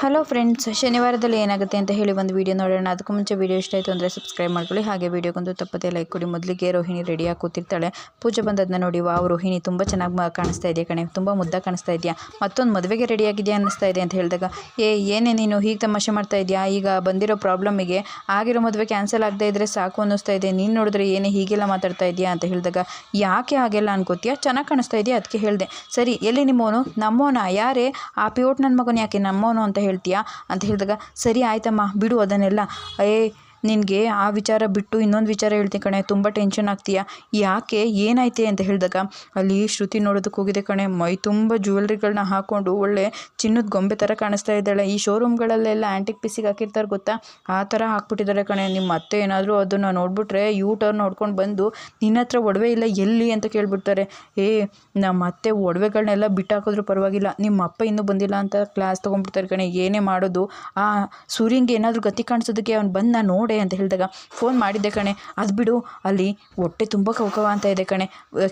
Hello friends, ಶನಿವಾರದಲ್ಲಿ ಏನಾಗುತ್ತೆ ಅಂತ ಹೇಳಿ ಒಂದು ವಿಡಿಯೋ ನೋಡೋಣ. ಅದಕ್ಕೂ ಮುಂಚೆ ವಿಡಿಯೋ ಇಷ್ಟ ಆಯಿತು ಅಂದರೆ ಸಬ್ಸ್ಕ್ರೈಬ್ ಮಾಡ್ಕೊಳ್ಳಿ. ಹಾಗೆ ವೀಡಿಯೋಗೊಂದು ತಪ್ಪದೇ ಲೈಕ್ ಕೊಡಿ. ಮೊದಲಿಗೆ ರೋಹಿಣಿ ರೆಡಿಯಾಗಿ ಕೂತಿರ್ತಾಳೆ ಪೂಜೆ ಬಂದದನ್ನ ನೋಡಿ, ವಾವ್, ರೋಹಿಣಿ ತುಂಬ ಚೆನ್ನಾಗಿ ಕಾಣಿಸ್ತಾ ಇದೆಯಾ ಕಣೆ. ತುಂಬ ಮುದ್ದ ಕಾಣಿಸ್ತಾ ಇದೆಯಾ. ಮತ್ತೊಂದು ಮದುವೆಗೆ ರೆಡಿಯಾಗಿದೆಯಾ ಅನ್ನಿಸ್ತಾ ಇದೆ ಅಂತ ಹೇಳಿದಾಗ, ಏ, ಏನೇ ನೀನು ಹೀಗೆ ತಮಾಷೆ ಮಾಡ್ತಾ ಇದೆಯಾ? ಈಗ ಬಂದಿರೋ ಪ್ರಾಬ್ಲಮಿಗೆ ಆಗಿರೋ ಮದುವೆ ಕ್ಯಾನ್ಸಲ್ ಆಗದೆ ಇದ್ದರೆ ಸಾಕು ಅನ್ನಿಸ್ತಾ ಇದೆ. ನೀನು ನೋಡಿದ್ರೆ ಏನೇ ಹೀಗೆಲ್ಲ ಮಾತಾಡ್ತಾ ಇದೆಯಾ? ಅಂತ ಹೇಳಿದಾಗ, ಯಾಕೆ ಹಾಗೆಲ್ಲ ಅನ್ಕೋತೀಯ? ಚೆನ್ನಾಗಿ ಕಾಣಿಸ್ತಾ ಇದೆಯಾ? ಅದಕ್ಕೆ ಹೇಳಿದೆ, ಸರಿ, ಎಲ್ಲಿ ನಿಮ್ಮವನು? ನಮ್ಮವನ? ಯಾರೇ? ಆ ಪಿಯೋಟ್ ನನ್ನ ಮಗನ ಯಾಕೆ ನಮ್ಮವನು? ಅಂತ ಹೇಳ್ತೀಯಾ? ಅಂತ ಹೇಳಿದಾಗ ಸರಿ ಆಯ್ತಮ್ಮ ಬಿಡು ಅದನ್ನೆಲ್ಲ. ಏ ನಿನಗೆ ಆ ವಿಚಾರ ಬಿಟ್ಟು ಇನ್ನೊಂದು ವಿಚಾರ ಹೇಳ್ತೀನಿ ಕಣೆ, ತುಂಬ ಟೆನ್ಷನ್ ಆಗ್ತೀಯಾ? ಯಾಕೆ? ಏನಾಯ್ತೆ ಅಂತ ಹೇಳಿದಾಗ, ಅಲ್ಲಿ ಶ್ರುತಿ ನೋಡೋದಕ್ಕೆ ಹೋಗಿದೆ ಕಣೆ, ಮೈ ತುಂಬ ಜ್ಯುವೆಲ್ರಿಗಳನ್ನ ಹಾಕ್ಕೊಂಡು ಒಳ್ಳೆ ಚಿನ್ನದ ಗೊಂಬೆ ಥರ ಕಾಣಿಸ್ತಾ ಇದ್ದಾಳೆ. ಈ ಶೋರೂಮ್ಗಳಲ್ಲೆಲ್ಲ ಆ್ಯಂಟಿಕ್ ಪೀಸಿಗೆ ಹಾಕಿರ್ತಾರೆ ಗೊತ್ತಾ? ಆ ಥರ ಹಾಕ್ಬಿಟ್ಟಿದ್ದಾರೆ ಕಣೆ. ನಿಮ್ಮ ಅತ್ತೆ ಏನಾದರೂ ಅದನ್ನು ನೋಡಿಬಿಟ್ರೆ ಯೂ ಟರ್ನ್ ನೋಡ್ಕೊಂಡು ಬಂದು ನಿನ್ನ ಹತ್ರ ಒಡವೆ ಇಲ್ಲ, ಎಲ್ಲಿ ಅಂತ ಕೇಳಿಬಿಡ್ತಾರೆ. ಏ, ನಮ್ಮ ಅತ್ತೆ ಒಡವೆಗಳನ್ನೆಲ್ಲ ಬಿಟ್ಟಾಕಿದ್ರು ಪರವಾಗಿಲ್ಲ, ನಿಮ್ಮ ಅಪ್ಪ ಇನ್ನೂ ಬಂದಿಲ್ಲ ಅಂತ ಕ್ಲಾಸ್ ತೊಗೊಂಡ್ಬಿಡ್ತಾರೆ ಕಣೆ. ಏನೇ ಮಾಡೋದು, ಆ ಸೂರ್ಯಂಗೆ ಏನಾದರೂ ಗತಿ ಕಾಣಿಸೋದಕ್ಕೆ ಅವ್ನು ಬಂದು ನಾನು ನೋಡೆ ಅಂತ ಹೇಳಿದಾಗ ಫೋನ್ ಮಾಡಿದ್ದೆ ಕಣೆ. ಅದು ಬಿಡು, ಅಲ್ಲಿ ಹೊಟ್ಟೆ ತುಂಬ ಕವಕವ ಅಂತ ಇದೆ ಕಣೆ.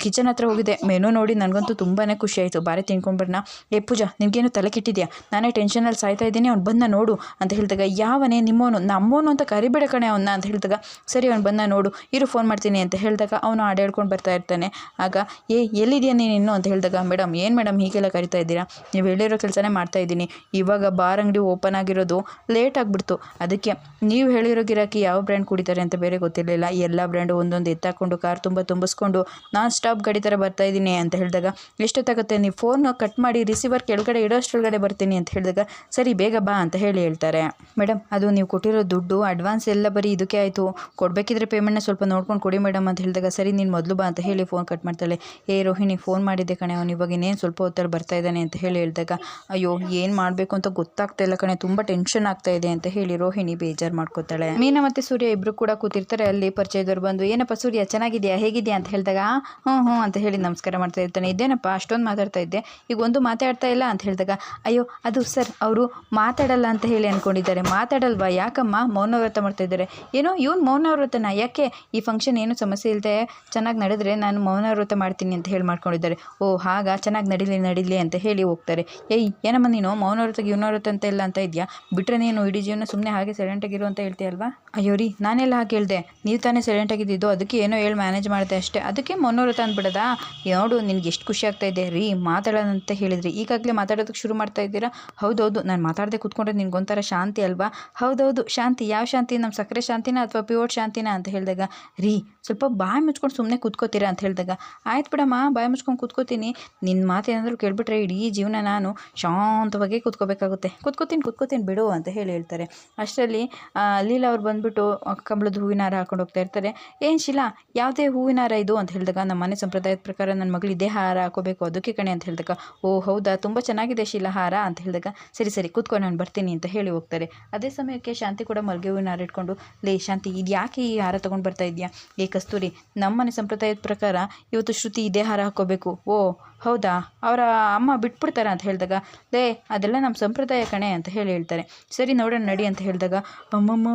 ಕಿಚನ್ ಹತ್ರ ಹೋಗಿದೆ ಮೆನು ನೋಡಿ ನನಗಂತೂ ತುಂಬಾ ಖುಷಿ ಆಯಿತು. ಬಾರಿ ತಿನ್ಕೊಂಡ್ಬರೋಣ ಏ ಪೂಜಾ, ನಿನಗೇನು ತಲೆ ಕೆಟ್ಟಿದ್ಯಾ? ನಾನೇ ಟೆನ್ಷನಲ್ಲಿ ಸಾಯ್ತಾ ಇದ್ದೀನಿ, ಅವ್ನು ಬಂದ ನೋಡು ಅಂತ ಹೇಳಿದಾಗ, ಯಾವನೇ ನಿಮ್ಮವನು, ನಮ್ಮವನು ಅಂತ ಕರಿಬೇಡ ಕಣೆ ಅವನ್ನ ಅಂತ ಹೇಳಿದಾಗ, ಸರಿ ಅವ್ನು ಬಂದ ನೋಡು, ಇರು ಫೋನ್ ಮಾಡ್ತೀನಿ ಅಂತ ಹೇಳಿದಾಗ ಅವನು ಆಡ ಹೇಳ್ಕೊಂಡು ಬರ್ತಾ ಇರ್ತಾನೆ. ಆಗ, ಏ, ಎಲ್ಲಿದೆಯಾ ನೀನು ಅಂತ ಹೇಳಿದಾಗ ಮೇಡಮ್ ಏನು ಮೇಡಮ್ ಹೀಗೆಲ್ಲ ಕರಿತಾ ಇದ್ದೀರಾ? ನೀವು ಹೇಳಿರೋ ಕೆಲಸನೇ ಮಾಡ್ತಾ ಇದ್ದೀನಿ. ಇವಾಗ ಬಾರ್ ಅಂಗಡಿ ಓಪನ್ ಆಗಿರೋದು ಲೇಟ್ ಆಗಿಬಿಡ್ತು. ಅದಕ್ಕೆ, ನೀವು ಹೇಳಿರೋ ಯಾವ ಬ್ರ್ಯಾಂಡ್ ಕುಡಿತಾರೆ ಅಂತ ಬೇರೆ ಗೊತ್ತಿರಲಿಲ್ಲ. ಎಲ್ಲ ಬ್ರ್ಯಾಂಡು ಒಂದೊಂದು ಎತ್ತಾಕೊಂಡು ಕಾರ್ ತುಂಬ ತುಂಬಿಸ್ಕೊಂಡು ನಾನ್ ಸ್ಟಾಪ್ ಗಾಡಿ ಥರ ಬರ್ತಾ ಇದ್ದೀನಿ ಅಂತ ಹೇಳಿದಾಗ, ಎಷ್ಟೊತ್ತಾಗುತ್ತೆ? ನೀವು ಫೋನ್ ಕಟ್ ಮಾಡಿ ರಿಸೀವರ್ ಕೆಳಗಡೆ ಇಡೋಷ್ಟೊಳಗಡೆ ಬರ್ತೀನಿ ಅಂತ ಹೇಳಿದಾಗ, ಸರಿ, ಬೇಗ ಬಾ ಅಂತ ಹೇಳಿ ಹೇಳ್ತಾರೆ. ಮೇಡಮ್ ಅದು ನೀವು ಕೊಟ್ಟಿರೋ ದುಡ್ಡು ಅಡ್ವಾನ್ಸ್ ಎಲ್ಲ ಬರೀ ಇದಕ್ಕೆ ಆಯಿತು. ಕೊಡಬೇಕಿದ್ರೆ ಪೇಮೆಂಟ್ನ ಸ್ವಲ್ಪ ನೋಡ್ಕೊಂಡು ಕೊಡಿ ಮೇಡಮ್ ಅಂತ ಹೇಳಿದಾಗ, ಸರಿ, ನೀನು ಮೊದಲು ಬಾ ಅಂತ ಹೇಳಿ ಫೋನ್ ಕಟ್ ಮಾಡ್ತಾಳೆ. ಏ, ರೋಹಿಣಿ ಫೋನ್ ಮಾಡಿದ್ದೆ ಕಣೆ, ಅವ್ನು ಇವಾಗ ಇನ್ನೇನು ಸ್ವಲ್ಪ ಹೊತ್ತಲ್ಲಿ ಬರ್ತಾ ಇದ್ದಾನೆ ಅಂತ ಹೇಳಿ ಹೇಳಿದಾಗ, ಅಯ್ಯೋ, ಏನು ಮಾಡಬೇಕು ಅಂತ ಗೊತ್ತಾಗ್ತಾ ಇಲ್ಲ ಕಣೆ, ತುಂಬ ಟೆನ್ಷನ್ ಆಗ್ತಾ ಇದೆ ಅಂತ ಹೇಳಿ ರೋಹಿಣಿ ಬೇಜಾರು ಮಾಡ್ಕೋತಾಳೆ. ಮೀನಾ ಮತ್ತು ಸೂರ್ಯ ಇಬ್ಬರು ಕೂಡ ಕೂತಿರ್ತಾರೆ. ಅಲ್ಲಿ ಪರಿಚಯದವ್ರು ಬಂದು, ಏನಪ್ಪ ಸೂರ್ಯ, ಚೆನ್ನಾಗಿದೆಯಾ? ಹೇಗಿದೆಯಾ? ಅಂತ ಹೇಳಿದಾಗ, ಹ್ಞೂ ಹ್ಞೂ ಅಂತ ಹೇಳಿ ನಮಸ್ಕಾರ ಮಾಡ್ತಾ ಇರ್ತಾನೆ. ಇದೇನಪ್ಪ? ಅಷ್ಟೊಂದು ಮಾತಾಡ್ತಾ ಇದ್ದೆ. ಈಗ ಒಂದು ಮಾತಾಡ್ತಾ ಇಲ್ಲ ಅಂತ ಹೇಳಿದಾಗ, ಅಯ್ಯೋ, ಅದು ಸರ್, ಅವರು ಮಾತಾಡಲ್ಲ ಅಂತ ಹೇಳಿ ಅಂದ್ಕೊಂಡಿದ್ದಾರೆ ಮಾತಾಡಲ್ವಾ? ಯಾಕಮ್ಮ? ಮೌನವ್ರತ ಮಾಡ್ತಾ ಇದ್ದಾರೆ. ಏನೋ, ಇವನು ಮೌನವ್ರತನ? ಯಾಕೆ? ಈ ಫಂಕ್ಷನ್ ಏನು ಸಮಸ್ಯೆ ಇಲ್ಲದೆ ಚೆನ್ನಾಗಿ ನಡೆದ್ರೆ ನಾನು ಮೌನವ್ರತ ಮಾಡ್ತೀನಿ ಅಂತ ಹೇಳಿ ಮಾಡ್ಕೊಂಡಿದ್ದಾರೆ. ಓ, ಹಾಗ? ಚೆನ್ನಾಗಿ ನಡೀಲಿ ನಡೀಲಿ ಅಂತ ಹೇಳಿ ಹೋಗ್ತಾರೆ. ಏಯ್, ಏನಮ್ಮ ನೀನು? ಮೌನವ್ರತಗೆ ಇವನವ್ರತ ಅಂತ ಇಲ್ಲ ಅಂತ ಇದೆಯಾ? ಬಿಟ್ಟರೆ ನೀನು ಇಡೀ ಜೀವನ ಸುಮ್ಮನೆ ಹಾಗೆ ಸೈಲೆಂಟಾಗಿರು ಅಂತ ಹೇಳ್ತೀಯಲ್ವಾ? ಅಯ್ಯೋ ರೀ, ನಾನೆಲ್ಲ ಹಾಗೆ ಹೇಳಿದೆ. ನೀವು ತಾನೇ ಸೈಲೆಂಟಾಗಿದ್ದು ಅದಕ್ಕೆ ಏನೋ ಹೇಳಿ ಮ್ಯಾನೇಜ್ ಮಾಡಿದೆ ಅಷ್ಟೇ. ಅದಕ್ಕೆ ಮೌನವ್ರತ ಅಂದ್ಬಿಡದಾ ನೋಡು, ನಿನ್ಗೆ ಎಷ್ಟು ಖುಷಿ ಆಗ್ತಾ ಇದೆ. ರೀ ಮಾತಾಡೋಣ ಅಂತ ಹೇಳಿದ್ರಿ. ಈಗಾಗಲೇ ಮಾತಾಡೋದಕ್ಕೆ ಶುರು ಮಾಡ್ತಾ ಇದ್ದೀರಾ? ಹೌದೌದು, ನಾನು ಮಾತಾಡದೆ ಕೂತ್ಕೊಂಡ್ರೆ ನಿನ್ಗೊಂಥರ ಶಾಂತಿ ಅಲ್ವಾ? ಹೌದೌದು, ಶಾಂತಿ. ಯಾವ ಶಾಂತಿ? ನಮ್ಮ ಸಕ್ಕರೆ ಶಾಂತಿನ ಅಥವಾ ಪ್ಯೂರ್ ಶಾಂತಿನ ಅಂತ ಹೇಳಿದಾಗ? ರೀ ಸ್ವಲ್ಪ ಬಾಯಿ ಮುಚ್ಕೊಂಡು ಸುಮ್ಮನೆ ಕೂತ್ಕೋತೀರಾ ಅಂತ ಹೇಳಿದಾಗ, ಆಯ್ತು ಬಿಡಮ್ಮ, ಬಾಯಿ ಮುಚ್ಕೊಂಡು ಕೂತ್ಕೋತೀನಿ. ನಿನ್ನ ಮಾತು ಏನಾದರೂ ಕೇಳ್ಬಿಟ್ರೆ ಇಡೀ ಜೀವನ ನಾನು ಶಾಂತವಾಗಿ ಕೂತ್ಕೋಬೇಕಾಗುತ್ತೆ. ಕೂತ್ಕೋತೀನಿ ಕೂತ್ಕೋತೀನಿ ಬಿಡು ಅಂತ ಹೇಳಿ ಹೇಳ್ತಾರೆ. ಅಷ್ಟರಲ್ಲಿ ಲೀಲಾ ಅವ್ರು ಬಂದುಬಿಟ್ಟು ಕಂಬಳದ ಹೂವಿನ ಹಾರ ಹಾಕೊಂಡು ಹೋಗ್ತಾ ಇರ್ತಾರೆ. ಏನು ಶಿಲಾ, ಯಾವುದೇ ಹೂವಿನ ಹಾರ ಇದು? ಅಂತ ಹೇಳಿದಾಗ, ನಮ್ಮ ಮನೆ ಸಂಪ್ರದಾಯದ ಪ್ರಕಾರ ನನ್ನ ಮಗಳು ಇದೇ ಹಾರ ಹಾಕೋಬೇಕು, ಅದಕ್ಕೆ ಕಣೆ ಅಂತ ಹೇಳಿದಾಗ, ಓ, ಹೌದಾ? ತುಂಬ ಚೆನ್ನಾಗಿದೆ ಶಿಲಾ ಹಾರ ಅಂತ ಹೇಳಿದಾಗ, ಸರಿ ಸರಿ ಕೂತ್ಕೊಂಡು ನಾನು ಬರ್ತೀನಿ ಅಂತ ಹೇಳಿ ಹೋಗ್ತಾರೆ. ಅದೇ ಸಮಯಕ್ಕೆ ಶಾಂತಿ ಕೂಡ ಮಲ್ಗೆ ಹೂವಿನ ಹಾರ ಇಟ್ಕೊಂಡು, ಲೇ, ಶಾಂತಿ ಇದು ಯಾಕೆ ಈ ಹಾರ ತೊಗೊಂಡು ಬರ್ತಾ ಇದೆಯಾ? ಏ ಕಸ್ತೂರಿ. ನಮ್ಮನೆ ಸಂಪ್ರದಾಯದ ಪ್ರಕಾರ ಇವತ್ತು ಶ್ರುತಿ ಇದೇ ಹಾರ ಹಾಕೋಬೇಕು. ಓ ಹೌದಾ? ಅವರ ಅಮ್ಮ ಬಿಟ್ಬಿಡ್ತಾರೆ ಅಂತ ಹೇಳಿದಾಗ, ಲೇ, ಅದೆಲ್ಲ ನಮ್ಮ ಸಂಪ್ರದಾಯ ಕಣೆ ಅಂತ ಹೇಳಿ ಹೇಳ್ತಾರೆ. ಸರಿ ನೋಡೋಣ, ನಡಿ ಅಂತ ಹೇಳಿದಾಗ, ಅಮ್ಮಮ್ಮ,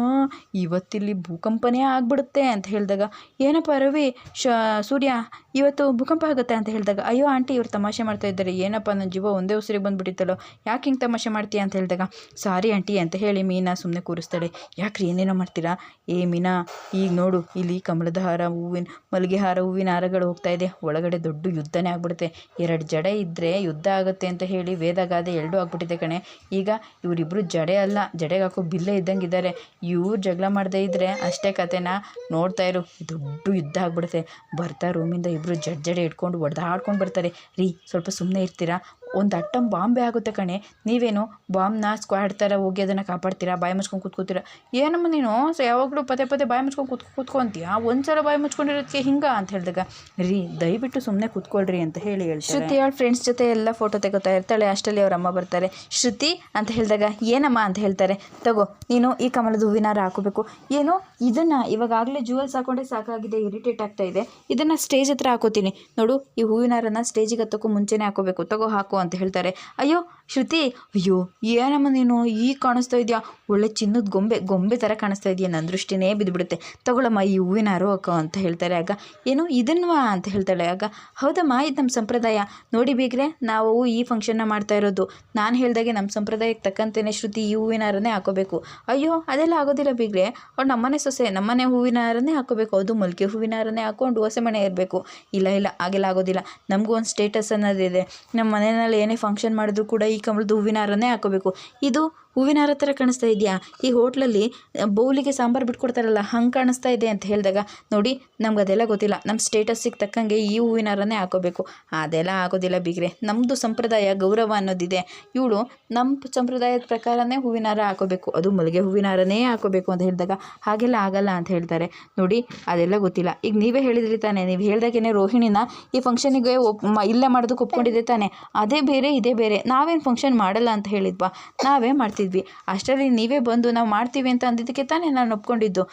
ಇವತ್ತಿಲ್ಲಿ ಭೂಕಂಪನೇ ಆಗ್ಬಿಡುತ್ತೆ ಅಂತ ಹೇಳಿದಾಗ, ಏನಪ್ಪ ರವಿ, ಶ, ಸೂರ್ಯ, ಇವತ್ತು ಭೂಕಂಪ ಆಗುತ್ತೆ ಅಂತ ಹೇಳಿದಾಗ, ಅಯ್ಯೋ ಆಂಟಿ, ಇವ್ರು ತಮಾಷೆ ಮಾಡ್ತಾ ಇದ್ದಾರೆ. ಏನಪ್ಪ, ನನ್ನ ಜೀವ ಒಂದೇ ಉಸಿರಿಗೆ ಬಂದುಬಿಟ್ಟಿತ್ತಲ್ಲೋ, ಯಾಕೆ ಹಿಂಗೆ ತಮಾಷೆ ಮಾಡ್ತೀಯ ಅಂತ ಹೇಳಿದಾಗ, ಸಾರಿ ಆಂಟಿ ಅಂತ ಹೇಳಿ ಮೀನಾ ಸುಮ್ಮನೆ ಕೂರಿಸ್ತಾಳೆ. ಯಾಕ್ರಿ ಏನೇನೋ ಮಾಡ್ತೀರಾ? ಏ ಮೀನಾ, ಈಗ ನೋಡು, ಇಲ್ಲಿ ಕಮಲದ ಹಾರ, ಹೂವಿನ, ಮಲ್ಲಿಗೆ ಹಾರ, ಹೂವಿನ ಹಾರಗಳು ಹೋಗ್ತಾ ಇದೆ. ಒಳಗಡೆ ದೊಡ್ಡ ಯುದ್ಧನೇ ಆಗ್ಬಿಡುತ್ತೆ. ಎರಡು ಜಡೆ ಇದ್ದರೆ ಯುದ್ಧ ಆಗುತ್ತೆ ಅಂತ ಹೇಳಿ ವೇದಗಾದೆ ಎರಡೂ ಆಗ್ಬಿಟ್ಟಿದೆ ಕಣೆ. ಈಗ ಇವರಿಬ್ಬರು ಜಡೆ ಅಲ್ಲ ಜಡೆಗಾಕೋ ಹಾಕೋ ಬಿಲ್ಲೆ ಇದ್ದಂಗೆ ಇದ್ದಾರೆ ಇವ್ರು ಜಗಳ ಮಾಡದೇ ಇದ್ದರೆ ಅಷ್ಟೇ ಕತೆನ ನೋಡ್ತಾ ಇರು. ದೊಡ್ಡ ಯುದ್ಧ ಆಗ್ಬಿಡುತ್ತೆ. ಬರ್ತಾ ರೂಮಿಂದ ಇಬ್ಬರು ಜಡ್ ಜಡೆ ಇಟ್ಕೊಂಡು ಹೊಡೆದಾಡ್ಕೊಂಡು ಬರ್ತಾರೆ. ರೀ, ಸ್ವಲ್ಪ ಸುಮ್ಮನೆ ಇರ್ತೀರಾ? ಒಂದು ಅಟ್ಟಂ ಬಾಂಬೆ ಆಗುತ್ತೆ ಕಣೆ. ನೀವೇನು ಬಾಂಬ್ನ ಸ್ಕ್ವಾಡ್ ಥರ ಹೋಗಿ ಅದನ್ನು ಕಾಪಾಡ್ತೀರಾ? ಬಾಯಿ ಮುಚ್ಕೊಂಡು ಕೂತ್ಕೋತೀರಾ? ಏನಮ್ಮ ನೀನು? ಸೊ ಯಾವಾಗಲೂ ಪದೇ ಪದೇ ಬಾಯಿ ಮುಚ್ಕೊಂಡು ಕೂತ್ ಕೂತ್ಕೊಂತೀಯ? ಒಂದು ಸಲ ಬಾಯಿ ಮುಚ್ಕೊಂಡಿರೋದಕ್ಕೆ ಹಿಂಗೆ ಅಂತ ಹೇಳಿದಾಗ, ರೀ, ದಯವಿಟ್ಟು ಸುಮ್ಮನೆ ಕೂತ್ಕೊಳ್ರಿ ಅಂತ ಹೇಳಿ ಹೇಳಿ ಶ್ರುತಿ ಅವಳ ಫ್ರೆಂಡ್ಸ್ ಜೊತೆ ಎಲ್ಲ ಫೋಟೋ ತೆಗೋತಾ ಇರ್ತಾಳೆ. ಅಷ್ಟರಲ್ಲಿ ಅವ್ರ ಅಮ್ಮ ಬರ್ತಾರೆ. ಶ್ರುತಿ ಅಂತ ಹೇಳಿದಾಗ, ಏನಮ್ಮ ಅಂತ ಹೇಳ್ತಾರೆ? ತಗೋ, ನೀನು ಈ ಕಮಲದ ಹೂವಿನಾರ ಹಾಕೋಬೇಕು. ಏನು? ಇದನ್ನು ಇವಾಗಲೇ ಜುವೆಲ್ಸ್ ಹಾಕೊಂಡೆ ಸಾಕಾಗಿದೆ ಇರಿಟೇಟ್ ಆಗ್ತಾ ಇದೆ. ಇದನ್ನು ಸ್ಟೇಜ್ ಹತ್ರ ಹಾಕೋತೀನಿ. ನೋಡು, ಈ ಹೂವಿನಾರನ್ನು ಸ್ಟೇಜಿಗೆ ಹತ್ತಕ್ಕೂ ಮುಂಚೆನೇ ಹಾಕೋಬೇಕು. ತಗೋ, ಹಾಕು ಅಂತ ಹೇಳ್ತಾರೆ. ಅಯ್ಯೋ ಶ್ರುತಿ, ಅಯ್ಯೋ, ಏನಮ್ಮ ನೀನು? ಈಗ ಕಾಣಿಸ್ತಾ ಇದೆಯಾ? ಒಳ್ಳೆ ಚಿನ್ನದ ಗೊಂಬೆ ಗೊಂಬೆ ಥರ ಕಾಣಿಸ್ತಾ ಇದೆಯಾ? ನನ್ನ ದೃಷ್ಟಿನೇ ಬಿದ್ದುಬಿಡುತ್ತೆ ತಗೊಳಮ್ಮ, ಈ ಹೂವಿನ ಅರೋಕ ಅಂತ ಹೇಳ್ತಾರೆ ಆಗ. ಏನು ಇದನ್ವಾ? ಅಂತ ಹೇಳ್ತಾಳೆ ಆಗ. ಹೌದಮ್ಮ, ಇದು ನಮ್ಮ ಸಂಪ್ರದಾಯ. ನೋಡಿ ಬೇಕ್ರೆ ನಾವು ಈ ಫಂಕ್ಷನ್ನ ಮಾಡ್ತಾ ಇರೋದು. ನಾನು ಹೇಳ್ದಾಗೆ ನಮ್ಮ ಸಂಪ್ರದಾಯಕ್ಕೆ ತಕ್ಕಂತೆಯೇ ಶ್ರುತಿ ಈ ಹೂವಿನ ಹಾರನೇ ಹಾಕೋಬೇಕು. ಅಯ್ಯೋ, ಅದೆಲ್ಲ ಆಗೋದಿಲ್ಲ ಬೀಗ್ರೆ. ಅವ್ರು ನಮ್ಮನೆ ಸೊಸೆ, ನಮ್ಮನೆ ಹೂವಿನ ಹಾರನೇ ಹಾಕೋಬೇಕು. ಅದು ಹೂವಿನ ಹಾರನೇ ಹಾಕೊಂಡು ಹೊಸ ಮನೆ ಇರಬೇಕು. ಇಲ್ಲ ಇಲ್ಲ, ಹಾಗೆಲ್ಲ ಆಗೋದಿಲ್ಲ. ನಮಗೂ ಒಂದು ಸ್ಟೇಟಸ್ ಅನ್ನೋದಿದೆ. ನಮ್ಮ ಮನೆಯಲ್ಲಿ ಏನೇ ಫಂಕ್ಷನ್ ಮಾಡಿದ್ರು ಕೂಡ ಈ ಕಮಲದ ಹೂವಿನ ಹಾರನೇ ಹಾಕೋಬೇಕು. ಇದು ಹೂವಿನ ಹಾರ ಥರ ಕಾಣಿಸ್ತಾ ಇದೆಯಾ? ಈ ಹೋಟ್ಲಲ್ಲಿ ಬೌಲಿಗೆ ಸಾಂಬಾರು ಬಿಟ್ಕೊಡ್ತಾರಲ್ಲ, ಹಂಗೆ ಕಾಣಿಸ್ತಾ ಇದೆ ಅಂತ ಹೇಳಿದಾಗ, ನೋಡಿ, ನಮ್ಗೆ ಅದೆಲ್ಲ ಗೊತ್ತಿಲ್ಲ. ನಮ್ಮ ಸ್ಟೇಟಸ್ಸಿಗೆ ತಕ್ಕಂಗೆ ಈ ಹೂವಿನ ಹಾರನೇ ಹಾಕೋಬೇಕು. ಅದೆಲ್ಲ ಆಗೋದಿಲ್ಲ ಬಿಗ್ರೆ. ನಮ್ಮದು ಸಂಪ್ರದಾಯ ಗೌರವ ಅನ್ನೋದಿದೆ. ಇವಳು ನಮ್ಮ ಸಂಪ್ರದಾಯದ ಪ್ರಕಾರನೇ ಹೂವಿನ ಹಾರ ಹಾಕೋಬೇಕು. ಅದು ಮಲ್ಲಿಗೆ ಹೂವಿನ ಹಾರನೇ ಹಾಕೋಬೇಕು ಅಂತ ಹೇಳಿದಾಗ, ಹಾಗೆಲ್ಲ ಆಗಲ್ಲ ಅಂತ ಹೇಳ್ತಾರೆ. ನೋಡಿ, ಅದೆಲ್ಲ ಗೊತ್ತಿಲ್ಲ. ಈಗ ನೀವೇ ಹೇಳಿದ್ರಿ ತಾನೇ, ನೀವು ಹೇಳ್ದಾಗೇನೆ ರೋಹಿಣಿನ ಈ ಫಂಕ್ಷನಿಗೆ ಒಪ್ ಇಲ್ಲೇ ಮಾಡೋದಕ್ಕೆ ಒಪ್ಕೊಂಡಿದ್ದೆ ತಾನೇ. ಅದೇ ಬೇರೆ, ಇದೇ ಬೇರೆ. ನಾವೇನು ಫಂಕ್ಷನ್ ಮಾಡಲ್ಲ ಅಂತ ಹೇಳಿದ್ವಾ? ನಾವೇ ಮಾಡ್ತಿದ್ವಿ. ಅಷ್ಟರಲ್ಲಿ ನೀವೇ ಬಂದು ನಾವು ಮಾಡ್ತೀವಿ ಅಂತ ಅಂದಿದ್ದಕ್ಕೆ ತಾನೇ ನಾನು ಒಪ್ಕೊಂಡಿದ್ದು.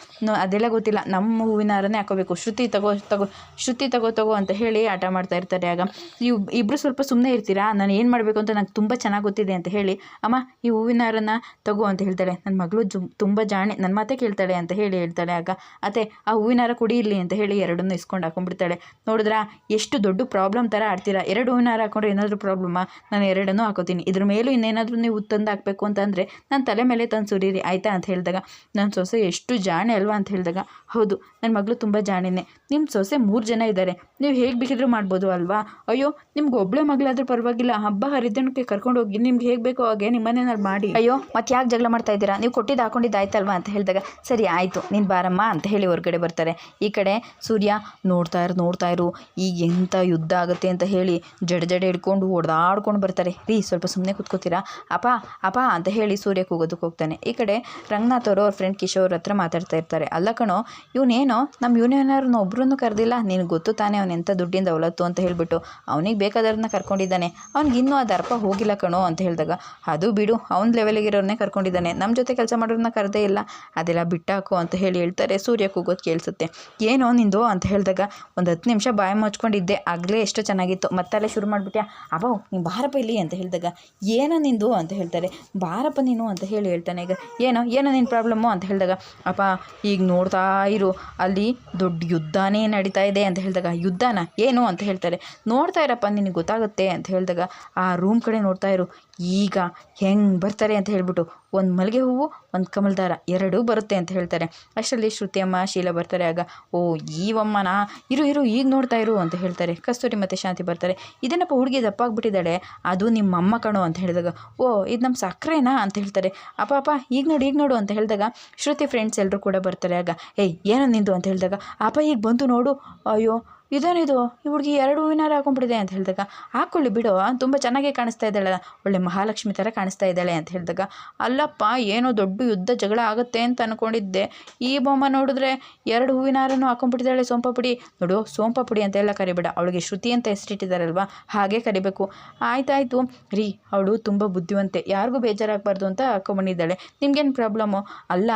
ಅದೆಲ್ಲ ಗೊತ್ತಿಲ್ಲ. ನಮ್ಮ ಹೂವಿನ ಹಾರನೇ ಹಾಕೋಬೇಕು. ಶ್ರುತಿ ತಗೋ ತಗೋ, ಶ್ರುತಿ ತಗೋ ತಗೋ ಅಂತ ಹೇಳಿ ಆಟ ಮಾಡ್ತಾ ಇರ್ತಾರೆ ಆಗ. ಇವ್ ಇಬ್ಬರು ಸ್ವಲ್ಪ ಸುಮ್ಮನೆ ಇರ್ತೀರಾ? ನಾನು ಏನು ಮಾಡಬೇಕು ಅಂತ ನಂಗೆ ತುಂಬ ಚೆನ್ನಾಗಿ ಗೊತ್ತಿದೆ ಅಂತ ಹೇಳಿ, ಅಮ್ಮ, ಈ ಹೂವಿನ ಹಾರನ ತಗೋ ಅಂತ ಹೇಳ್ತಾಳೆ. ನನ್ನ ಮಗಳು ಜು, ತುಂಬ ಜಾಣೆ ನನ್ನ ಮಾತೇ ಕೇಳ್ತಾಳೆ ಅಂತ ಹೇಳಿ ಹೇಳ್ತಾಳೆ ಆಗ. ಅತ್ತೆ, ಆ ಹೂವಿನ ಹಾರ ಕುಡಿ ಇರಲಿ ಅಂತ ಹೇಳಿ ಎರಡನ್ನೂ ಇಸ್ಕೊಂಡು ಹಾಕೊಂಡ್ಬಿಡ್ತಾಳೆ. ನೋಡಿದ್ರಾ, ಎಷ್ಟು ದೊಡ್ಡ ಪ್ರಾಬ್ಲಮ್ ಥರ ಆಡ್ತೀರಾ? ಎರಡು ಹೂವಿನ ಹಾರ ಹಾಕೊಂಡ್ರೆ ಏನಾದರೂ ಪ್ರಾಬ್ಲಮ್ಮ? ನಾನು ಎರಡನ್ನೂ ಹಾಕೋತೀನಿ. ಇದ್ರ ಮೇಲೂ ಇನ್ನೇನಾದರೂ ನೀವು ತಂದು ಹಾಕಬೇಕು ಅಂತಂದರೆ ನಾನು ತಲೆ ಮೇಲೆ ತಂದು ಸುರೀರಿ ಆಯಿತಾ ಅಂತ ಹೇಳಿದಾಗ, ನನ್ನ ಸೊಸೆ ಎಷ್ಟು ಜಾಣೆ ಅಲ್ವಾ? ಅಂತ ಹೇಳಿದಾಗ, ಹೌದು ನನ್ನ ಮಗಳು ತುಂಬ ಜಾಣೆನೇ. ನಿಮ್ಮ ಸೊಸೆ ಮೂರು ಜನ ಇದ್ದಾರೆ ನೀವು ಹೇಗೆ ಬೇಕಿದ್ರೂ ಮಾಡ್ಬೋದು ಅಲ್ವಾ? ಅಯ್ಯೋ, ನಿಮ್ಗೆ ಒಬ್ಬಳೆ ಮಗಳಾದ್ರೂ ಪರವಾಗಿಲ್ಲ. ಹಬ್ಬ ಹರಿದಿನಕ್ಕೆ ಕರ್ಕೊಂಡು ಹೋಗಿ ನಿಮ್ಗೆ ಹೇಗೆ ಬೇಕೋ ಹಾಗೆ ನಿಮ್ಮ ಮನೆಯಲ್ಲಿ ಮಾಡಿ. ಅಯ್ಯೋ ಮತ್ತೆ ಯಾಕೆ ಜಗಳ ಮಾಡ್ತಾ ಇದ್ದೀರಾ? ನೀವು ಕೊಟ್ಟಿದ್ದು ಹಾಕೊಂಡಿದ್ದು ಆಯ್ತಲ್ವಾ? ಅಂತ ಹೇಳಿದಾಗ, ಸರಿ, ಆಯಿತು. ನೀನು ಬಾರಮ್ಮ ಅಂತ ಹೇಳಿ ಹೊರಗಡೆ ಬರ್ತಾರೆ. ಈ ಕಡೆ ಸೂರ್ಯ ನೋಡ್ತಾ ಇರು ನೋಡ್ತಾ ಇರು. ಈಗ ಎಂಥ ಯುದ್ಧ ಆಗುತ್ತೆ ಅಂತ ಹೇಳಿ ಜಡ ಜಡ ಹಿಡ್ಕೊಂಡು ಹೊಡೆದಾಡ್ಕೊಂಡು ಬರ್ತಾರೆ. ರೀ, ಸ್ವಲ್ಪ ಸುಮ್ಮನೆ ಕೂತ್ಕೋತೀರಾ? ಅಪ್ಪ ಅಪ್ಪ ಅಂತ ಹೇಳಿ ಸೂರ್ಯ ಕೂಗೋದಕ್ಕೆ ಹೋಗ್ತಾನೆ. ಈ ಕಡೆ ರಂಗನಾಥ್ ಅವರು ಅವ್ರ ಫ್ರೆಂಡ್ ಕಿಶೋರ್ ಹತ್ರ ಮಾತಾಡ್ತಾ ಇರ್ತಾರೆ. ಅಲ್ಲ ಕಣೋ ಇವನೇನೋ ನಮ್ಮ ಯೂನಿಯನವ್ರನ್ನ ಒಬ್ರನ್ನೂ ಕರೆದಿಲ್ಲ ನಿನಗೆ ಗೊತ್ತು ತಾನೇ ಅವನು ಎಂಥ ದುಡ್ಡಿಂದ ಅವಲತ್ತು ಅಂತ ಹೇಳ್ಬಿಟ್ಟು ಅವನಿಗೆ ಬೇಕಾದವ್ರನ್ನ ಕರ್ಕೊಂಡಿದ್ದಾನೆ. ಅವ್ನಿಗೆ ಇನ್ನೂ ಅದು ಅರ್ಪ ಹೋಗಿಲ್ಲ ಕಣೋ ಅಂತ ಹೇಳಿದಾಗ, ಅದು ಬಿಡು, ಅವ್ನ ಲೆವೆಲ್ಗಿರೋರನ್ನೇ ಕರ್ಕೊಂಡಿದ್ದಾನೆ. ನಮ್ಮ ಜೊತೆ ಕೆಲಸ ಮಾಡೋರನ್ನ ಕರೆದೇ ಇಲ್ಲ. ಅದೆಲ್ಲ ಬಿಟ್ಟಾಕು ಅಂತ ಹೇಳಿ ಹೇಳ್ತಾರೆ. ಸೂರ್ಯ ಕೂಗೋದು ಕೇಳಿಸುತ್ತೆ. ಏನೋ ನಿಂದು ಅಂತ ಹೇಳಿದಾಗ, ಒಂದು ಹತ್ತು ನಿಮಿಷ ಬಾಯಿ ಮುಚ್ಕೊಂಡಿದ್ದೆ. ಆಗಲೇ ಎಷ್ಟು ಚೆನ್ನಾಗಿತ್ತು. ಮತ್ತಲ್ಲೇ ಶುರು ಮಾಡಿಬಿಟ್ಟೆ ಅವೋ, ನೀನು ಬಾರಪ್ಪ ಇಲ್ಲಿ ಅಂತ ಹೇಳಿದಾಗ, ಏನೋ ನಿಂದು ಅಂತ ಹೇಳ್ತಾರೆ. ಬಾರಪ್ಪ ನೀನು ಅಂತ ಹೇಳಿ ಹೇಳ್ತಾನೆ. ಈಗ ಏನೋ ಏನೋ ನಿನ್ನ ಪ್ರಾಬ್ಲಮ್ಮು ಅಂತ ಹೇಳಿದಾಗ, ಅಪ್ಪ, ಈಗ ನೋಡ್ತಾ ಇರು, ಅಲ್ಲಿ ದೊಡ್ಡ ಯುದ್ಧನೇ ನಡೀತಾ ಇದೆ ಅಂತ ಹೇಳಿದಾಗ, ಯುದ್ಧನ? ಏನು? ಅಂತ ಹೇಳ್ತಾರೆ. ನೋಡ್ತಾ ಇರಪ್ಪ, ನಿನಗೆ ಗೊತ್ತಾಗುತ್ತೆ ಅಂತ ಹೇಳಿದಾಗ, ಆ ರೂಮ್ ಕಡೆ ನೋಡ್ತಾ ಇರು. ಈಗ ಹೆಂಗೆ ಬರ್ತಾರೆ ಅಂತ ಹೇಳ್ಬಿಟ್ಟು ಒಂದು ಮಲ್ಲಿಗೆ ಹೂವು, ಒಂದು ಕಮಲ್ದಾರ ಎರಡೂ ಬರುತ್ತೆ ಅಂತ ಹೇಳ್ತಾರೆ. ಅಷ್ಟರಲ್ಲಿ ಶ್ರುತಿಯಮ್ಮ, ಶೀಲ ಬರ್ತಾರೆ. ಆಗ, ಓ, ಈವಮ್ಮನಾ? ಇರು ಇರು, ಈಗ ನೋಡ್ತಾ ಇರು ಅಂತ ಹೇಳ್ತಾರೆ. ಕಸ್ತೂರಿ ಮತ್ತು ಶಾಂತಿ ಬರ್ತಾರೆ. ಇದೇನಪ್ಪ ಹುಡುಗಿ ದಪ್ಪಾಗ್ಬಿಟ್ಟಿದ್ದಾಳೆ? ಅದು ನಿಮ್ಮ ಅಮ್ಮ ಕಣೋ ಅಂತ ಹೇಳಿದಾಗ, ಓ, ಇದು ನಮ್ಮ ಸಕ್ಕರೆನಾ ಅಂತ ಹೇಳ್ತಾರೆ. ಅಪ್ಪ ಅಪ್ಪ, ಈಗ ನೋಡು ಈಗ ನೋಡು ಅಂತ ಹೇಳಿದಾಗ ಶ್ರುತಿ ಫ್ರೆಂಡ್ಸ್ ಎಲ್ಲರೂ ಕೂಡ ಬರ್ತಾರೆ. ಆಗ, ಏಯ್, ಏನೋ ನಿಂದು ಅಂತ ಹೇಳಿದಾಗ, ಅಪ್ಪ, ಈಗ ಬಂತು ನೋಡು. ಅಯ್ಯೋ ಇದೇನಿದು? ಈ ಹುಡುಗಿ ಎರಡು ಹೂವಿನ ಹಾರ ಹಾಕೊಂಡ್ಬಿಟ್ಟಿದೆ ಅಂತ ಹೇಳಿದಾಗ ಹಾಕ್ಕೊಳ್ಳಿ ಬಿಡು ತುಂಬ ಚೆನ್ನಾಗೇ ಕಾಣಿಸ್ತಾ ಇದ್ದಾಳೆ ಒಳ್ಳೆ ಮಹಾಲಕ್ಷ್ಮಿ ಥರ ಕಾಣಿಸ್ತಾ ಇದ್ದಾಳೆ ಅಂತ ಹೇಳಿದಾಗ, ಅಲ್ಲಪ್ಪ, ಏನೋ ದೊಡ್ಡ ಯುದ್ಧ ಜಗಳ ಆಗುತ್ತೆ ಅಂತ ಅಂದ್ಕೊಂಡಿದ್ದೆ ಈ ಬೊಮ್ಮ ನೋಡಿದ್ರೆ ಎರಡು ಹೂವಿನ ಹಾರನೂ ಹಾಕೊಂಡ್ಬಿಟ್ಟಿದ್ದಾಳೆ ಸೋಂಪ ಪುಡಿ ನೋಡು ಸೋಂಪ ಪುಡಿ ಅಂತ ಎಲ್ಲ ಕರಿಬೇಡ, ಅವಳಿಗೆ ಶ್ರುತಿ ಅಂತ ಹೆಸರಿಟ್ಟಿದ್ದಾರಲ್ವಾ, ಹಾಗೆ ಕರಿಬೇಕು. ಆಯ್ತಾಯ್ತು. ರೀ, ಅವಳು ತುಂಬ ಬುದ್ಧಿವಂತೆ, ಯಾರಿಗೂ ಬೇಜಾರಾಗಬಾರ್ದು ಅಂತ ಹಾಕೊಂಬಂದಿದ್ದಾಳೆ ನಿಮ್ಗೇನು ಪ್ರಾಬ್ಲಮ್ಮು ಅಲ್ಲ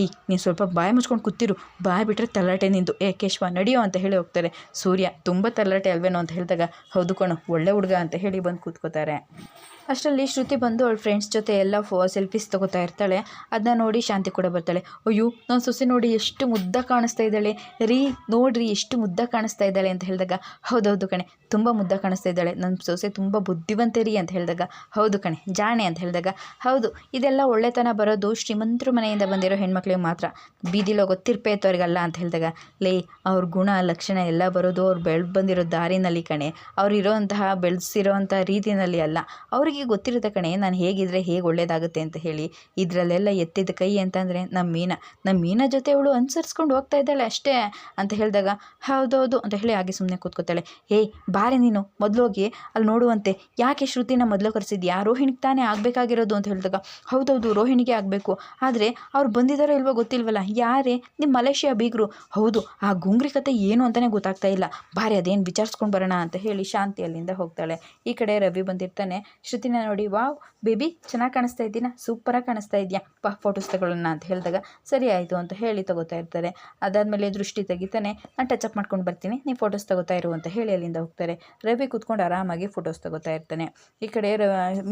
ಏಯ್ ನೀನು ಸ್ವಲ್ಪ ಬಾಯಿ ಮುಚ್ಕೊಂಡು ಕೂತಿರು, ಬಾಯಿ ಬಿಟ್ಟರೆ ತಲಾಟೆ ನಿಂದು. ಏ, ಕೇಶವ, ನಡೆಯೋ ಅಂತ ಹೇಳಿ ಹೋಗ್ತಾರೆ. ಸೂರ್ಯ ತುಂಬ ತಲಾಟೆ ಅಲ್ವೇನೋ ಅಂತ ಹೇಳಿದಾಗ ಹೌದು ಕಣೋ ಒಳ್ಳೆ ಹುಡುಗ ಅಂತ ಹೇಳಿ ಬಂದು ಕೂತ್ಕೋತಾರೆ. ಅಷ್ಟರಲ್ಲಿ ಶ್ರುತಿ ಬಂದು ಅವಳ ಫ್ರೆಂಡ್ಸ್ ಜೊತೆ ಎಲ್ಲ ಫೋ ಸೆಲ್ಫೀಸ್ ತಗೋತಾ ಇರ್ತಾಳೆ. ಅದನ್ನ ನೋಡಿ ಶಾಂತಿ ಕೂಡ ಬರ್ತಾಳೆ. ಅಯ್ಯೋ ನನ್ನ ಸೊಸೆ ನೋಡಿ ಎಷ್ಟು ಮುದ್ದ ಕಾಣಿಸ್ತಾ ಇದ್ದಾಳೆ. ರೀ, ನೋಡ್ರಿ ಎಷ್ಟು ಮುದ್ದ ಕಾಣಿಸ್ತಾ ಇದ್ದಾಳೆ ಅಂತ ಹೇಳಿದಾಗ, ಹೌದೌದು ಕಣೆ, ತುಂಬ ಮುದ್ದ ಕಾಣಿಸ್ತಾ ಇದ್ದಾಳೆ. ನನ್ನ ಸೊಸೆ ತುಂಬ ಬುದ್ಧಿವಂತೆ ರೀ ಅಂತ ಹೇಳಿದಾಗ, ಹೌದು ಕಣೆ, ಜಾಣೆ ಅಂತ ಹೇಳಿದಾಗ, ಹೌದು, ಇದೆಲ್ಲ ಒಳ್ಳೆತನ ಬರೋದು ಶ್ರೀಮಂತರು ಮನೆಯಿಂದ ಬಂದಿರೋ ಹೆಣ್ಮಕ್ಳಿಗೆ ಮಾತ್ರ. ಬೀದಿಲೋ ಗೊತ್ತಿರ್ಪೇ ಇತ್ತವ್ರಿಗಲ್ಲ ಅಂತ ಹೇಳಿದಾಗ, ಲೇ, ಅವ್ರ ಗುಣ, ಲಕ್ಷಣ ಎಲ್ಲ ಬರೋದು ಅವ್ರು ಬೆಳೆದು ಬಂದಿರೋ ದಾರಿನಲ್ಲಿ ಕಣೆ. ಅವ್ರು ಇರೋಂತಹ ಬೆಳೆಸಿರೋಂಥ ರೀತಿಯಲ್ಲಿ ಅಲ್ಲ. ಅವರಿಗೆ ಗೊತ್ತಿರುತ್ತೆ ಕಣೆ, ನಾನು ಹೇಗಿದ್ರೆ ಹೇಗೆ ಒಳ್ಳೇದಾಗುತ್ತೆ ಅಂತ ಹೇಳಿ. ಇದರಲ್ಲೆಲ್ಲ ಎತ್ತಿದ ಕೈ ಅಂತಂದರೆ ನಮ್ಮ ಮೀನ. ನಮ್ಮ ಮೀನ ಜೊತೆ ಅವಳು ಅನುಸರಿಸ್ಕೊಂಡು ಹೋಗ್ತಾ ಇದ್ದಾಳೆ ಅಷ್ಟೇ ಅಂತ ಹೇಳಿದಾಗ, ಹೌದೌದು ಅಂತ ಹೇಳಿ ಹಾಗೆ ಸುಮ್ಮನೆ ಕೂತ್ಕೋತಾಳೆ ಏಯ್, ಬಾರೆ ನೀನು, ಮೊದಲು ಹೋಗಿ ಅಲ್ಲಿ ನೋಡುವಂತೆ. ಯಾಕೆ ಶ್ರುತಿನ ಮೊದಲು ಕರೆಸಿದ್ಯಾ? ರೋಹಿಣಿಗೆ ತಾನೇ ಆಗಬೇಕಾಗಿರೋದು ಅಂತ ಹೇಳಿದಾಗ, ಹೌದೌದು, ರೋಹಿಣಿಗೆ ಆಗಬೇಕು. ಆದರೆ ಅವ್ರು ಬಂದಿದ್ದಾರೋ ಇಲ್ವೋ ಗೊತ್ತಿಲ್ವಲ್ಲ? ಯಾರೇ? ನಿಮ್ಮ ಮಲೇಷಿಯಾ ಬೀಗರು. ಹೌದು, ಆ ಗುಂಗ್ರಿ ಕತೆ ಏನು ಅಂತಲೇ ಗೊತ್ತಾಗ್ತಾ ಇಲ್ಲ. ಬಾರಿ ಅದೇನು ವಿಚಾರಿಸ್ಕೊಂಡು ಬರೋಣ ಅಂತ ಹೇಳಿ ಶಾಂತಿ ಅಲ್ಲಿಂದ ಹೋಗ್ತಾಳೆ. ಈ ಕಡೆ ರವಿ ಬಂದಿರ್ತಾನೆ. ಶ್ರುತಿ ಶ್ರುತಿನ ನೋಡಿ. ವಾವ್, ಬೇಬಿ, ಚೆನ್ನಾಗಿ ಕಾಣಿಸ್ತಾ ಇದ್ದೀನ? ಸೂಪರಾಗಿ ಕಾಣಿಸ್ತಾ ಇದೆಯಾ? ಪಾ ಫೋಟೋಸ್ ತಗೊಳ್ಳೋಣ ಅಂತ ಹೇಳಿದಾಗ, ಸರಿ ಆಯಿತು ಅಂತ ಹೇಳಿ ತಗೋತಾ ಇರ್ತಾರೆ. ಅದಾದಮೇಲೆ ದೃಷ್ಟಿ ತೆಗಿತಾನೆ, ನಾನು ಟಚ್ ಅಪ್ ಮಾಡ್ಕೊಂಡು ಬರ್ತೀನಿ. ನೀವು ಫೋಟೋಸ್ ತಗೋತಾ ಇರು ಅಂತ ಹೇಳಿ ಅಲ್ಲಿಂದ ಹೋಗ್ತಾರೆ. ರವಿ ಕೂತ್ಕೊಂಡು ಆರಾಮಾಗಿ ಫೋಟೋಸ್ ತಗೋತಾ ಇರ್ತಾನೆ. ಈ ಕಡೆ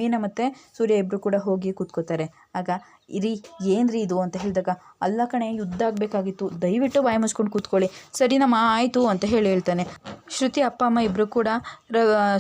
ಮೀನಾ ಮತ್ತು ಸೂರ್ಯ ಇಬ್ಬರು ಕೂಡ ಹೋಗಿ ಕೂತ್ಕೋತಾರೆ. ಆಗ, ಇರಿ, ಏನ್ರಿ ಇದು ಅಂತ ಹೇಳಿದಾಗ, ಅಲ್ಲ ಕಣೆ, ಯುದ್ಧ ಆಗಬೇಕಾಗಿತ್ತು. ದಯವಿಟ್ಟು ಬಾಯಿ ಮುಚ್ಕೊಂಡು ಕೂತ್ಕೊಳ್ಳಿ. ಸರಿನಮ್ಮ ಆಯಿತು ಅಂತ ಹೇಳಿ ಹೇಳ್ತಾನೆ. ಶ್ರುತಿ ಅಪ್ಪ, ಅಮ್ಮ ಇಬ್ಬರು ಕೂಡ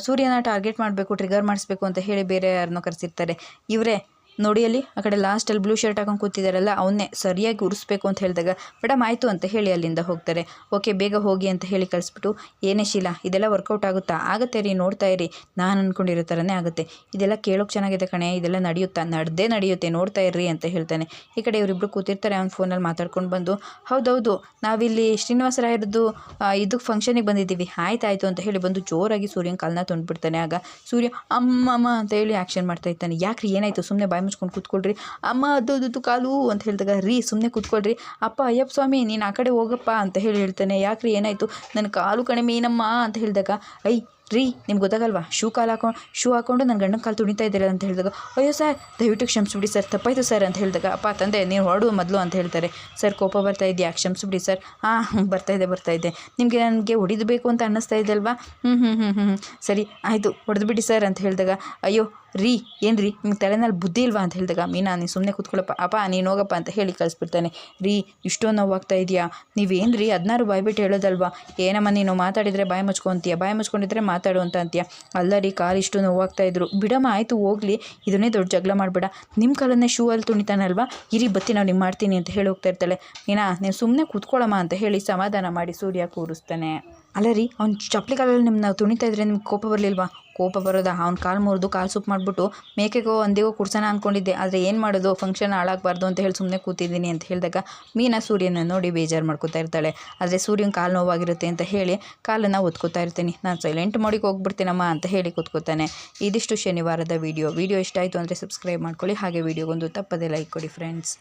ಸೂರ್ಯನ ಟಾರ್ಗೆಟ್ ಮಾಡಬೇಕು ಟ್ರಿಗರ್ ಮಾಡಿಸ್ಬೇಕು ಅಂತ ಹೇಳಿ ಬೇರೆ ಯಾರನ್ನೋ ಕರೆಸಿರ್ತಾರೆ. ಇವರೇ ನೋಡಿ ಅಲ್ಲಿ, ಆ ಕಡೆ ಲಾಸ್ಟಲ್ಲಿ ಬ್ಲೂ ಶರ್ಟ್ ಹಾಕೊಂಡು ಕೂತಿದ್ದಾರಲ್ಲ ಅವನ್ನೇ ಸರಿಯಾಗಿ ಉರಿಸ್ಬೇಕು ಅಂತ ಹೇಳಿದಾಗ ಮೇಡಮ್ ಆಯಿತು ಅಂತ ಹೇಳಿ ಅಲ್ಲಿಂದ ಹೋಗ್ತಾರೆ. ಓಕೆ, ಬೇಗ ಹೋಗಿ ಅಂತ ಹೇಳಿ ಕಳಿಸ್ಬಿಟ್ಟು, ಏನೇ ಶೀಲಾ, ಇದೆಲ್ಲ ವರ್ಕೌಟ್ ಆಗುತ್ತಾ? ಆಗುತ್ತೆ ರೀ, ನೋಡ್ತಾ ಇರಿ. ನಾನು ಅಂದ್ಕೊಂಡಿರೋ ಥರನೇ ಆಗುತ್ತೆ. ಇದೆಲ್ಲ ಕೇಳೋಕೆ ಚೆನ್ನಾಗಿದೆ ಕಣೆ, ಇದೆಲ್ಲ ನಡೆಯುತ್ತಾ? ನಡೆದೇ ನಡೆಯುತ್ತೆ, ನೋಡ್ತಾ ಇರ್ರಿ ಅಂತ ಹೇಳ್ತಾನೆ. ಈ ಕಡೆ ಇವರಿಬ್ಬರು ಕೂತಿರ್ತಾರೆ, ಅವ್ನ ಫೋನಲ್ಲಿ ಮಾತಾಡ್ಕೊಂಡು ಬಂದು, ಹೌದೌದು, ನಾವಿಲ್ಲಿ ಶ್ರೀನಿವಾಸ ರಾಯರದ್ದು ಇದಕ್ಕೆ ಫಂಕ್ಷನಿಗೆ ಬಂದಿದ್ದೀವಿ. ಆಯ್ತಾಯ್ತು ಅಂತ ಹೇಳಿ ಬಂದು ಜೋರಾಗಿ ಸೂರ್ಯನ ಕಾಲನ್ನ ತೊಂದ್ಬಿಡ್ತಾನೆ. ಆಗ ಸೂರ್ಯ, ಅಮ್ಮಮ್ಮ ಅಂತ ಹೇಳಿ ಆ್ಯಕ್ಷನ್ ಮಾಡ್ತಾ ಇರ್ತಾನೆ. ಯಾಕ್ರಿ, ಏನಾಯಿತು? ಸುಮ್ಮನೆ ಬಾಯಿ ಮುಚ್ಕೊಂಡು ಕೂತ್ಕೊಳ್ರಿ. ಅಮ್ಮ, ಅದು ಅದು ಕಾಲು ಅಂತ ಹೇಳಿದಾಗ, ರೀ ಸುಮ್ಮನೆ ಕೂತ್ಕೊಳ್ರಿ. ಅಪ್ಪ, ಅಯ್ಯಪ್ಪ ಸ್ವಾಮಿ, ನೀನು ಆ ಕಡೆ ಹೋಗಪ್ಪ ಅಂತ ಹೇಳಿ ಹೇಳ್ತಾನೆ. ಯಾಕ್ರಿ ಏನಾಯಿತು? ನನ್ನ ಕಾಲು ಕಣಿಮೆ ಏನಮ್ಮ ಅಂತ ಹೇಳಿದಾಗ, ಐ, ರೀ, ನಿಮ್ಗೆ ಗೊತ್ತಾಗಲ್ವಾ? ಶೂ ಕಾಲು ಹಾಕೊಂಡು ಶೂ ಹಾಕೊಂಡು ನನ್ನ ಗಂಡನ ಕಾಲು ತುಣಿತಾ ಇದ್ದಾರೆ ಅಂತ ಹೇಳಿದಾಗ, ಅಯ್ಯೋ ಸರ್, ದಯವಿಟ್ಟು ಕ್ಷಮಿಸ್ಬಿಡಿ ಸರ್. ತಪ್ಪಾಯಿತು ಸರ್ ಅಂತ ಹೇಳಿದಾಗ, ಅಪ್ಪ, ತಂದೆ ನೀವು ಹೊರಡು ಮೊದಲು ಅಂತ ಹೇಳ್ತಾರೆ. ಸರ್, ಕೋಪ ಬರ್ತಾ ಇದೆಯಾ? ಕ್ಷಮಿಸ್ಬಿಡಿ ಸರ್. ಹಾಂ ಬರ್ತಾ ಇದೆ ಬರ್ತಾ ಇದೆ. ನಿಮಗೆ ನನಗೆ ಹೊಡಿದು ಬೇಕು ಅಂತ ಅನ್ನಿಸ್ತಾ ಇದೆ ಅಲ್ವಾ? ಹ್ಞೂ ಹ್ಞೂ ಹ್ಞೂ ಹ್ಞೂ ಸರಿ, ಆಯಿತು, ಹೊಡೆದ್ಬಿಡಿ ಸರ್ ಅಂತ ಹೇಳಿದಾಗ, ಅಯ್ಯೋ ರೀ ಏನು ರೀ ನಿಮ್ಗೆ ತಲೆನಲ್ಲಿ ಬುದ್ಧಿ ಇಲ್ವಾ ಅಂತ ಹೇಳಿದಾಗ, ಮೀನಾ, ನೀನು ಸುಮ್ಮನೆ ಕೂತ್ಕೊಳ್ಳಪ್ಪ, ಅಪ್ಪ, ನೀನು ಹೋಗಪ್ಪ ಅಂತ ಹೇಳಿ ಕಳಿಸ್ಬಿಡ್ತಾನೆ. ರೀ, ಇಷ್ಟೊಂದು ನೋವಾಗ್ತಾ ಇದೆಯಾ? ನೀವೇನು ರೀ ಹದಿನಾರು ಬಾಯ್ಬಿಟ್ಟು ಹೇಳೋದಲ್ವಾ? ಏನಮ್ಮ ನೀನು ಮಾತಾಡಿದರೆ ಬಾಯಿ ಮುಚ್ಕೊಂತೀಯ, ಬಾಯಿ ಮುಚ್ಕೊಂಡಿದ್ರೆ ಮಾತಾಡು ಅಂತ ಅಂತೀಯ? ಅಲ್ಲ ರೀ, ಕಾಲು ಇಷ್ಟು ನೋವಾಗ್ತಾ ಇದ್ರು. ಬಿಡಮ್ಮ, ಆಯಿತು, ಹೋಗ್ಲಿ. ಇದನ್ನೇ ದೊಡ್ಡ ಜಗಳ ಮಾಡಬೇಡ. ನಿಮ್ಮ ಕಾಲನ್ನೇ ಶೂ ಅಲ್ಲಿ ತುಣಿತಾನಲ್ವಾ ಇರಿ, ಬತ್ತಿ, ನಾವು ನಿಮ್ಮ ಮಾಡ್ತೀನಿ ಅಂತ ಹೇಳಿ ಹೋಗ್ತಾ ಇರ್ತಾಳೆ. ಮೀನಾ ನೀವು ಸುಮ್ಮನೆ ಕೂತ್ಕೊಳ್ಳಮ್ಮ ಅಂತ ಹೇಳಿ ಸಮಾಧಾನ ಮಾಡಿ ಸೂರ್ಯ ಕೂರಿಸ್ತಾನೆ. ಅಲ್ಲ ರೀ, ಅವ್ನು ಚಪ್ಪಲಿ ಕಾಲಲ್ಲಿ ನಿಮ್ಮನ್ನ ತುಣಿತಾ ಇದ್ರೆ ನಿಮ್ಗೆ ಕೋಪ ಬರಲಿಲ್ವಾ? ಕೋಪ ಬರೋದ? ಅವ್ನ ಕಾಲು ಮುರಿದು ಕಾಲು ಸೂಪ್ ಮಾಡಿಬಿಟ್ಟು ಮೇಕೆಗೋ ಒಂದೇಗೋ ಕುಡ್ಸೋಣ ಅಂದ್ಕೊಂಡಿದ್ದೆ ಆದರೆ ಏನು ಮಾಡೋದು? ಫಂಕ್ಷನ್ ಹಾಳಾಗಬಾರ್ದು ಅಂತ ಹೇಳಿ ಸುಮ್ಮನೆ ಕೂತಿದ್ದೀನಿ ಅಂತ ಹೇಳಿದಾಗ ಮೀನಾ ಸೂರ್ಯನ ನೋಡಿ ಬೇಜಾರು ಮಾಡ್ಕೋತಾ ಇರ್ತಾಳೆ. ಆದರೆ ಸೂರ್ಯನ ಕಾಲು ನೋವಾಗಿರುತ್ತೆ ಅಂತ ಹೇಳಿ ಕಾಲನ್ನು ಒತ್ಕೋತಾ ಇರ್ತೀನಿ. ನಾನು ಸೈಲೆಂಟ್ ಮಾಡಿ ಹೋಗ್ಬಿಡ್ತೀನಮ್ಮ ಅಂತ ಹೇಳಿ ಕೂತ್ಕೋತಾನೆ. ಇದಿಷ್ಟು ಶನಿವಾರದ ವೀಡಿಯೋ ವೀಡಿಯೋ ಇಷ್ಟ ಆಯಿತು ಅಂದರೆ ಸಬ್ಸ್ಕ್ರೈಬ್ ಮಾಡ್ಕೊಳ್ಳಿ. ಹಾಗೆ ವೀಡಿಯೋಗೊಂದು ತಪ್ಪದೇ ಲೈಕ್ ಕೊಡಿ ಫ್ರೆಂಡ್ಸ್